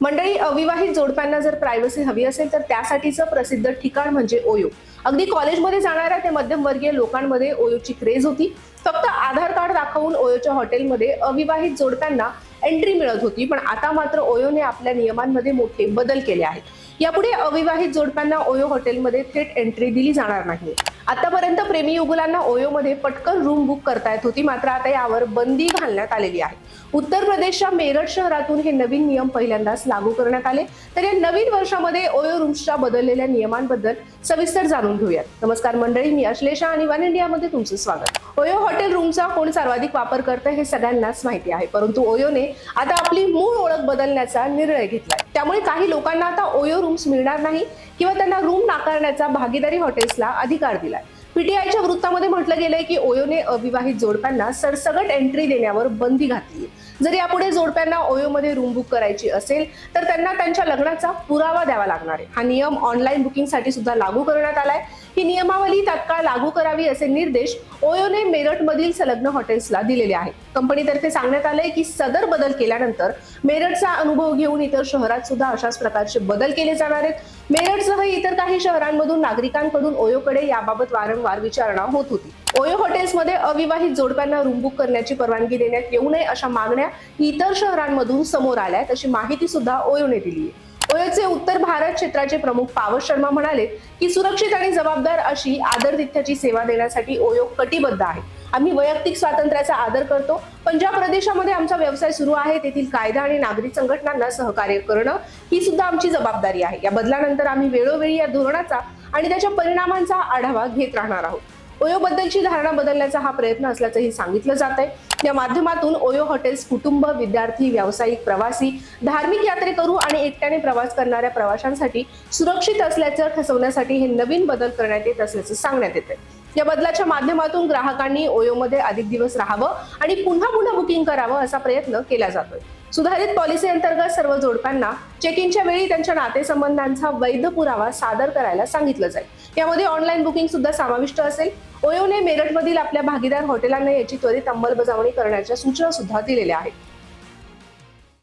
मंडळी अविवाहित जोडप्यांना जर प्रायव्हसी हवी असेल तर त्यासाठीचं प्रसिद्ध ठिकाण म्हणजे ओयो. अगदी कॉलेजमध्ये जाणाऱ्या ते मध्यमवर्गीय लोकांमध्ये ओयोची क्रेज होती. फक्त आधार कार्ड दाखवून ओयोच्या हॉटेलमध्ये अविवाहित जोडप्यांना एंट्री मिळत होती पण आता मात्र ओयोने आपल्या नियमांमध्ये मोठे बदल केले आहेत. यापुढे अविवाहित जोडप्यांना ओयो हॉटेलमध्ये थेट एंट्री दिली जाणार नाही. आतापर्यंत प्रेमी युगुलांना ओयोमध्ये पटकन रूम बुक करता येत होती. मात्र आता यावर बंदी घालण्यात आलेली आहे. उत्तर प्रदेशच्या मेरठ शहरातून हे नवीन नियम पहिल्यांदाच लागू करण्यात आले. तर या नवीन वर्षामध्ये ओयो रूम्सच्या बदललेल्या नियमांबद्दल सविस्तर जाणून घेऊयात. नमस्कार मंडळी मी अश्लेषा आणि वन इंडियामध्ये तुमचं स्वागत. ओयो हॉटेल रूमचा कोण सर्वाधिक वापर करतं हे सगळ्यांनाच माहिती आहे. परंतु ओयोने आता आपली मूळ ओळख बदलण्याचा निर्णय घेतलाय. त्यामुळे काही लोकांना आता ओयो रूम्स मिळणार नाही किंवा त्यांना रूम नाकारण्याचा भागीदारी हॉटेल्सला अधिकार दिलाय. पीटीआयच्या वृत्तामध्ये म्हटलं गेलंय की ओयोने अविवाहित जोडप्यांना सरसगट एंट्री देण्यावर बंदी घातली. जर यापुढे जोडप्यांना ओयोमध्ये रूम बुक करायची असेल तर त्यांना त्यांच्या लग्नाचा पुरावा द्यावा लागणार आहे. हा नियम ऑनलाईन बुकिंगसाठी सुद्धा लागू करण्यात आलाय. ही नियमावली तात्काळ लागू करावी असे निर्देश ओयोने मेरठमधील संलग्न हॉटेल्सला दिलेले आहेत. कंपनीतर्फे सांगण्यात आलंय की सदर बदल केल्यानंतर मेरठचा अनुभव घेऊन इतर शहरात सुद्धा अशाच प्रकारचे बदल केले जाणार आहेत. मेरठसह इतर काही शहरांमधून नागरिकांकडून ओयोकडे याबाबत वारंवार विचारणा होत होती. ओयो हॉटेल्समध्ये अविवाहित जोडप्यांना रूम बुक करण्याची परवानगी देण्यात येऊ नये अशा मागण्या इतर शहरांमधून समोर आल्या आहेत अशी माहिती सुद्धा ओयोने दिली आहे. ओयोचे उत्तर भारत क्षेत्राचे प्रमुख पावस शर्मा म्हणाले की सुरक्षित आणि जबाबदार अशी आदरतिथ्याची सेवा देण्यासाठी ओयो कटिबद्ध आहे. आम्ही वैयक्तिक स्वातंत्र्याचा आदर करतो पंजाब प्रदेशामध्ये आमचा व्यवसाय सुरू आहे तेथील कायदा आणि नागरिक संघटनांना सहकार्य करणं ही सुद्धा आमची जबाबदारी आहे. या बदलानंतर आम्ही वेळोवेळी या धोरणाचा आणि त्याच्या परिणामांचा आढावा घेत राहणार आहोत. ओयोबद्दलची धारणा बदलण्याचा हा प्रयत्न असल्याचंही सांगितलं जात आहे या माध्यमातून ओयो हॉटेल्स कुटुंब विद्यार्थी व्यावसायिक प्रवासी धार्मिक यात्रेकरू आणि एकट्याने प्रवास करणाऱ्या प्रवाशांसाठी सुरक्षित असल्याचं ठसवण्यासाठी हे नवीन बदल करण्यात येत असल्याचं सांगण्यात येते या बदलाच्या माध्यमातून ग्राहकांनी ओयोमध्ये अधिक दिवस राहावं आणि पुन्हा पुन्हा बुकिंग करावं असा प्रयत्न केला जातोय. सुधारित पॉलिसी अंतर्गत सर्व जोडप्यांना चेक इनच्या वेळी त्यांच्या नातेसंबंधांचा वैध पुरावा सादर करायला सांगितलं जाईल. यामध्ये ऑनलाईन बुकिंग सुद्धा समाविष्ट असेल. ओयोने मेरठमधील आपल्या भागीदार हॉटेलांना याची त्वरित अंमलबजावणी करण्याच्या सूचना सुद्धा दिलेल्या आहेत.